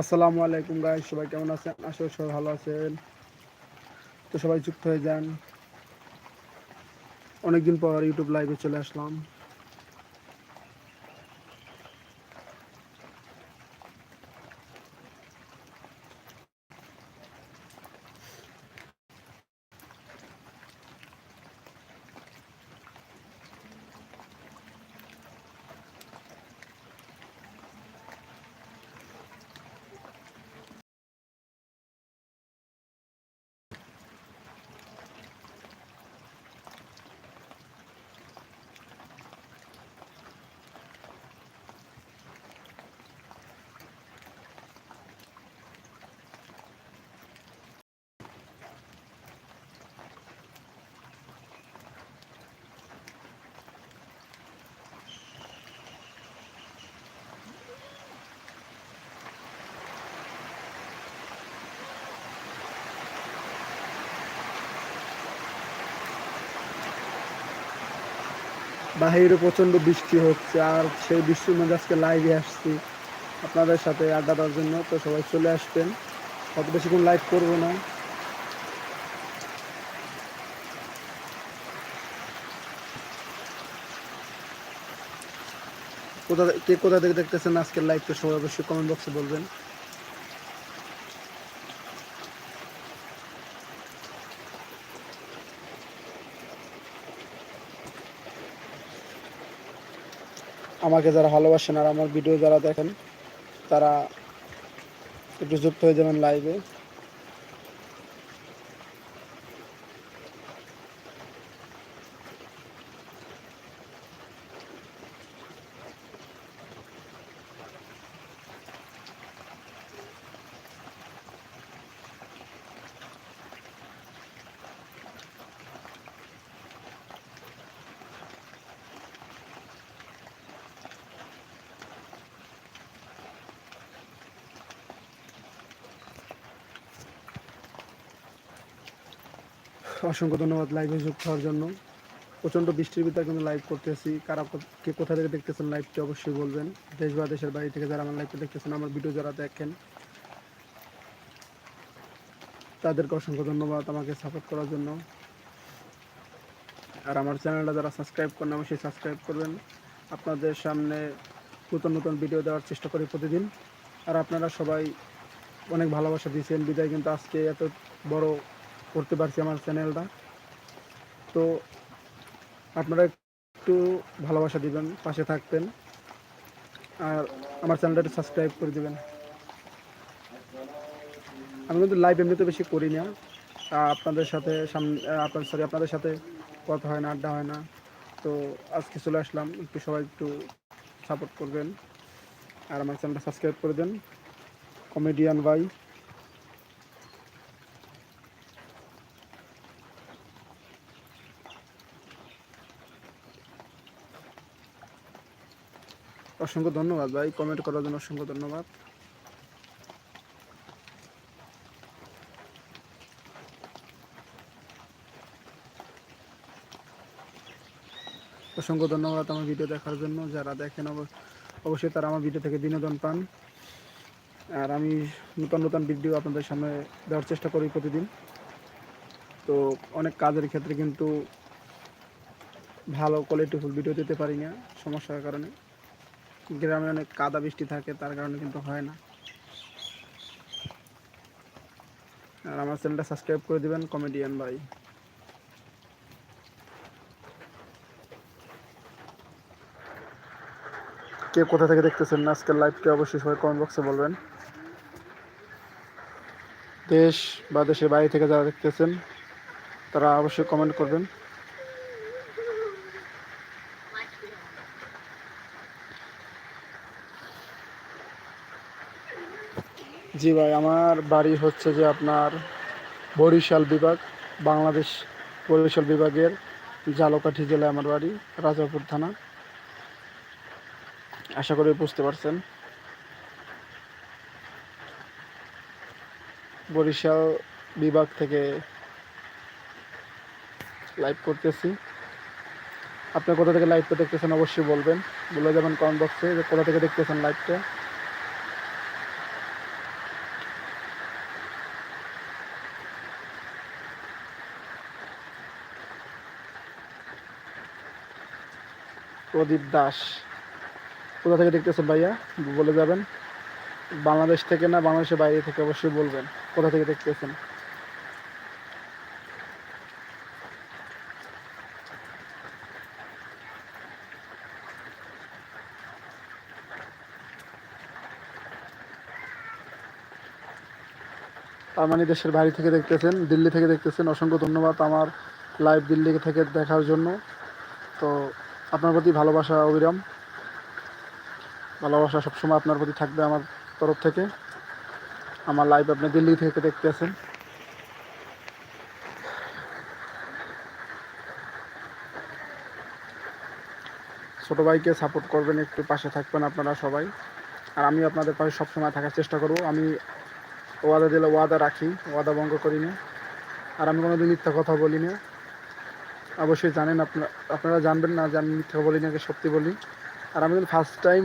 আসসালামু আলাইকুম গাই সবাই কেমন আছেন? আশা করি সবাই ভালো আছেন। তো সবাই যুক্ত হয়ে যান। অনেকদিন পর ইউটিউব লাইভে চলে আসলাম। বাহিরে প্রচণ্ড বৃষ্টি হচ্ছে, আর সেই বৃষ্টির মধ্যে আজকে লাইভে আসছি আপনাদের সাথে আড্ডা দেওয়ার জন্য। তো সবাই চলে আসবেন। অত বেশিক্ষণ লাইভ করব না। কোথা কে কোথা থেকে দেখতেছেন আজকের লাইভটা সবাই অবশ্যই কমেন্ট বক্সে বলবেন। আমাকে যারা ভালোবাসেন আর আমার ভিডিও যারা দেখেন তারা একটু যুক্ত হয়ে যাবেন লাইভে অসংখ্য ধন্যবাদ লাইভে যুক্ত হওয়ার জন্য। প্রচণ্ড বৃষ্টির ভিতরে কিন্তু লাইভ করতেছি। কারা কো- কোথা থেকে দেখতেছেন লাইভটি অবশ্যই বলবেন। দেশ বা দেশের বাইরে থেকে যারা আমার লাইভটি দেখতেছেন, আমার ভিডিও যারা দেখেন, তাদেরকে অসংখ্য ধন্যবাদ আমাকে সাপোর্ট করার জন্য। আর আমার চ্যানেলটা যারা সাবস্ক্রাইব করেন, অবশ্যই সাবস্ক্রাইব করবেন। আপনাদের সামনে নতুন নতুন ভিডিও দেওয়ার চেষ্টা করি প্রতিদিন। আর আপনারা সবাই অনেক ভালোবাসা দিয়েছেন। বিদায় কিন্তু আজকে এত বড় করতে পারছি আমার চ্যানেলটা। তো আপনারা একটু ভালোবাসা দিবেন, পাশে থাকবেন। আর আমার চ্যানেলটা সাবস্ক্রাইব করে দেবেন। আমি কিন্তু লাইভ এমনিতে বেশি করি না। আপনাদের সাথে সামনে আপনার সরি আপনাদের সাথে কথা হয় না, আড্ডা হয় না। তো আজকে চলে আসলাম, একটু সবাই একটু সাপোর্ট করবেন। আর আমার চ্যানেলটা সাবস্ক্রাইব করে দেন। কমেডিয়ান ভাই। অসংখ্য ধন্যবাদ ভাই কমেন্ট করার জন্য অসংখ্য ধন্যবাদ। অসংখ্য ধন্যবাদ আমার ভিডিও দেখার জন্য, যারা দেখেন অব- অবশ্যই তারা আমার ভিডিও থেকে বিনোদন পান। আর আমি নতুন নতুন ভিডিও আপনাদের সামনে দেওয়ার চেষ্টা করি প্রতিদিন। তো অনেক কাজের ক্ষেত্রে কিন্তু ভালো কোয়ালিটিফুল ভিডিও দিতে পারি না, সমস্যার কারণে। গ্রামে অনেক কাদা বৃষ্টি থাকে, তার কারণে কিন্তু হয় না। আর আমার চ্যানেলটা সাবস্ক্রাইব করে দিবেন কমেডিয়ান ভাই। কে কোথা থেকে দেখতেছেন আজকের লাইভটি অবশ্যই সবাই কমেন্ট বক্সে বলবেন। দেশ বা দেশের বাইরে থেকে যারা দেখতেছেন, তারা অবশ্যই কমেন্ট করবেন। জি ভাই, আমার বাড়ি হচ্ছে যে আপনার বরিশাল বিভাগ, বাংলাদেশ বরিশাল বিভাগের জালকাঠি জেলায় আমার বাড়ি, রাজাপুর থানা। আশা করি বুঝতে পারছেন। বরিশাল বিভাগ থেকে লাইভ করতেছি। আপনি কোথা থেকে লাইভটা দেখতেছেন অবশ্যই বলবেন। বলে যাবেন কমেন্ট বক্সে যে কোথা থেকে দেখতেছেন লাইভটা প্রদীপ দাস। কোথা থেকে দেখতেছেন ভাইয়া? বলে যাবেন। বাংলাদেশ থেকে না বাংলাদেশের বাইরে থেকে অবশ্যই বলবেন। কোথা থেকে দেখতেছেন? তার মানে দেশের বাইরে থেকে দেখতেছেন, দিল্লি থেকে দেখতেছেন। অসংখ্য ধন্যবাদ আমার লাইভ দিল্লি থেকে দেখার জন্য। তো আপনার প্রতি ভালোবাসা, অবিরাম। ভালোবাসা সবসময় আপনার প্রতি থাকবে আমার তরফ থেকে। আমার লাইভ আপনি দিল্লি থেকে দেখতেছেন ছোটো ভাইকে সাপোর্ট করবেন, একটু পাশে থাকবেন আপনারা সবাই। আর আমি আপনাদের পাশে সবসময় থাকার চেষ্টা করব। আমি ওয়াদা দিলে ওয়াদা রাখি, ওয়াদা ভঙ্গ করি না। আর আমি কোনো দিন মিথ্যা কথা বলি না। অবশ্যই জানেন, আপনারা আপনারা জানবেন না যে আমি মিথ্যা বলি নাকি সত্যি বলি। আর আমি ফার্স্ট টাইম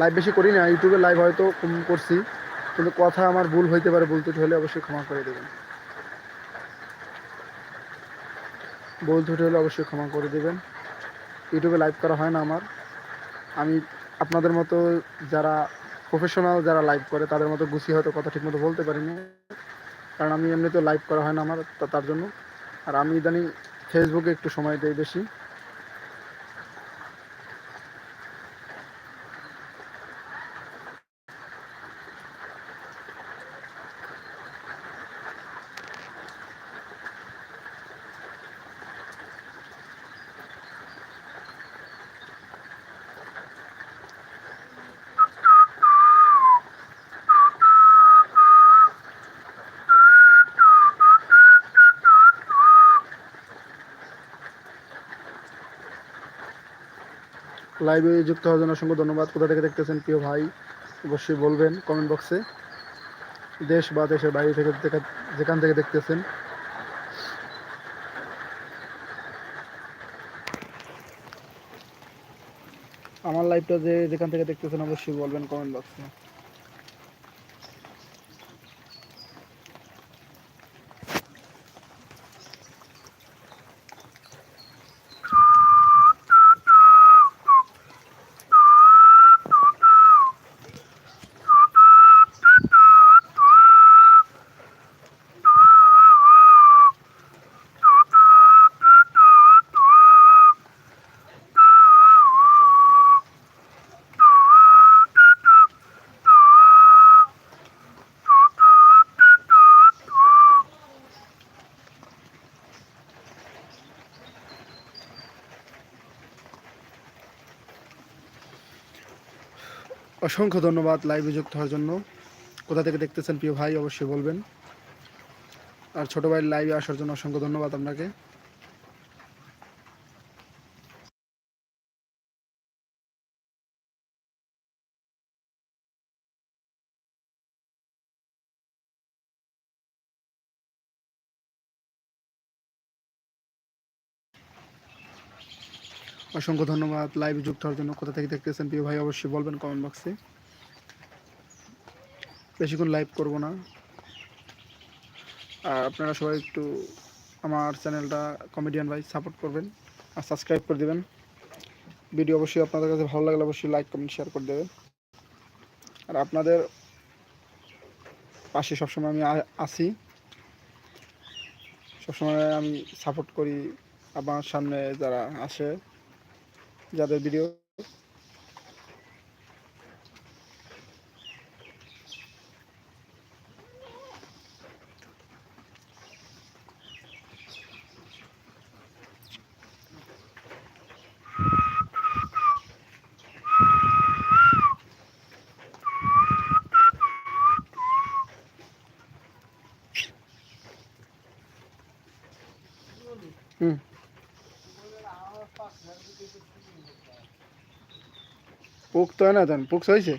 লাইভ বেশি করি না ইউটিউবে লাইভ হয়তো কম করছি, কিন্তু কথা আমার ভুল হইতে পারে, ভুল হলে অবশ্যই ক্ষমা করে দেবেন। ভুল ত্রুটি হলে অবশ্যই ক্ষমা করে দেবেন। ইউটিউবে লাইভ করা হয় না আমার। আমি আপনাদের মতো যারা প্রফেশনাল যারা লাইভ করে, তাদের মতো গুছিয়ে হয়তো কথা ঠিকমতো বলতে পারি না কারণ আমি এমনিতে লাইভ করা হয় না আমার তার জন্য। আর আমি ইদানিং ফেসবুকে একটু সময় দেয় বেশি। লাইভে যুক্ত হওয়ার জন্য অসংখ্য ধন্যবাদ। কোথা থেকে দেখতেছেন প্রিয় ভাই, অবশ্যই বলবেন কমেন্ট বক্সে দেশ বা দেশের বাইরে থেকে যেখান থেকে দেখতেছেন। আমার লাইভটা যে যেখান থেকে দেখতেছেন, অবশ্যই বলবেন কমেন্ট বক্সে অসংখ্য ধন্যবাদ লাইভে যুক্ত হওয়ার জন্য। কোথা থেকে দেখতেছেন প্রিয় ভাই, অবশ্যই বলবেন। আর ছোটো ভাইয়ের লাইভে আসার জন্য অসংখ্য ধন্যবাদ আপনাকে। অসংখ্য ধন্যবাদ লাইভে যুক্ত হওয়ার জন্য। কোথা থেকে দেখতেছেন প্রিয় ভাই, অবশ্যই বলবেন কমেন্ট বক্সে বেশিক্ষণ লাইভ করব না। আর আপনারা সবাই একটু আমার চ্যানেলটা কমেডিয়ান ভাই সাপোর্ট করবেন আর সাবস্ক্রাইব করে দেবেন। ভিডিও অবশ্যই আপনাদের কাছে ভালো লাগলে অবশ্যই লাইক কমেন্ট শেয়ার করে দেবেন। আর আপনাদের পাশে সবসময় আমি আ- আছি। সবসময় আমি সাপোর্ট করি। আমার সামনে যারা আসে যাদের ভিডিও পোক তো হয় না তখন? পোক হয়েছে?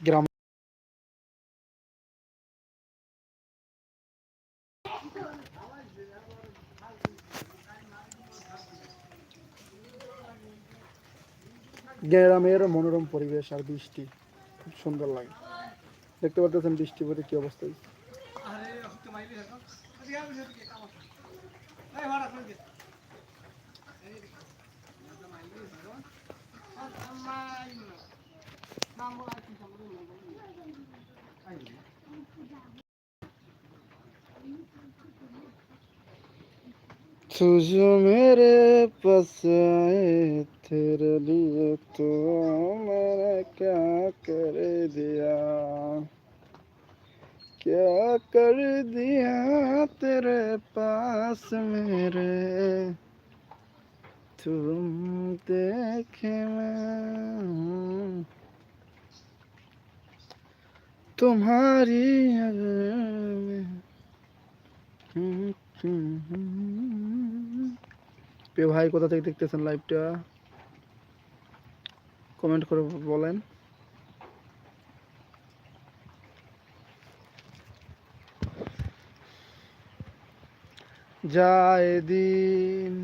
গ্রাম গ্রামের মনোরম পরিবেশ আর বৃষ্টি খুব সুন্দর লাগে দেখতে পাচ্ছেন বৃষ্টি পরে কি অবস্থা হয়েছে। तुझो मेरे पास आए तेरे लिए तो मैंने क्या कर दिया क्या कर दिया तेरे पास मेरे तुम देखे मैं तुम्हारी अगर में প্রিয় ভাই কোথা থেকে দেখতেছেন লাইভটা কমেন্ট করে বলেন। যায় দিন,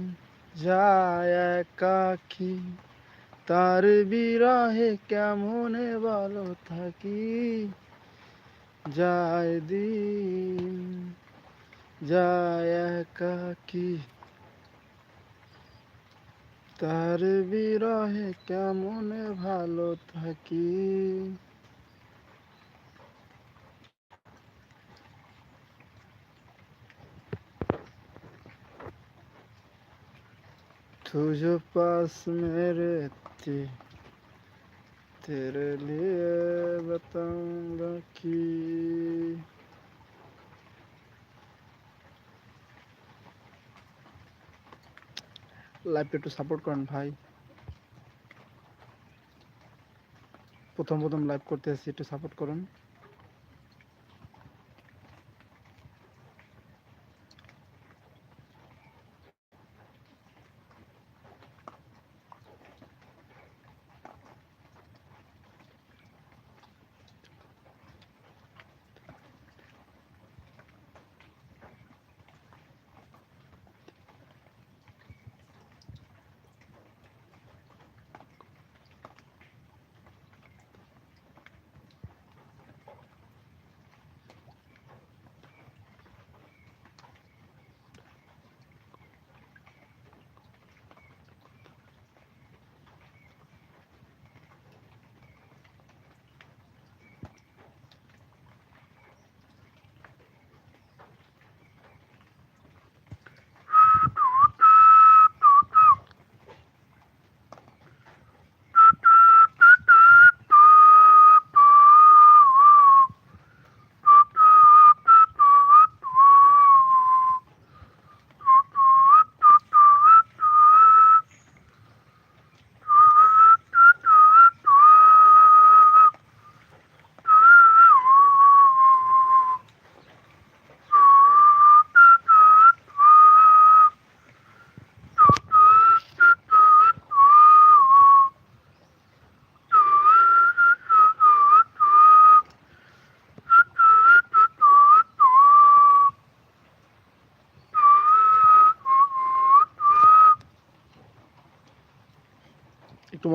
যায় একাকি, তার বিরহে কেমনে ভালো থাকি? যায় দিন, যায় একাকি তার বিরহে কেমনে ভালো থাকি तुझे पास मेरे थे तेरे लिए बताऊंगा कि লাইভটা একটু সাপোর্ট করেন ভাই। প্রথম প্রথম লাইভ করতে আসছি একটু সাপোর্ট করুন।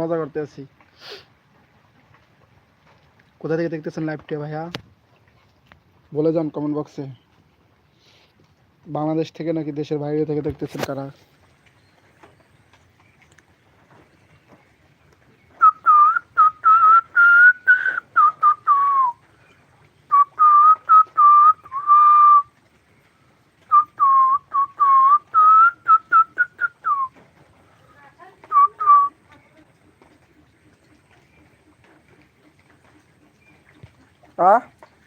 মজা করতে আছি কোথা থেকে দেখতেছেন লাইভটা ভাইয়া? বলে যান কমেন্ট বক্সে বাংলাদেশ থেকে নাকি দেশের বাইরে থেকে দেখতেছেন কারা?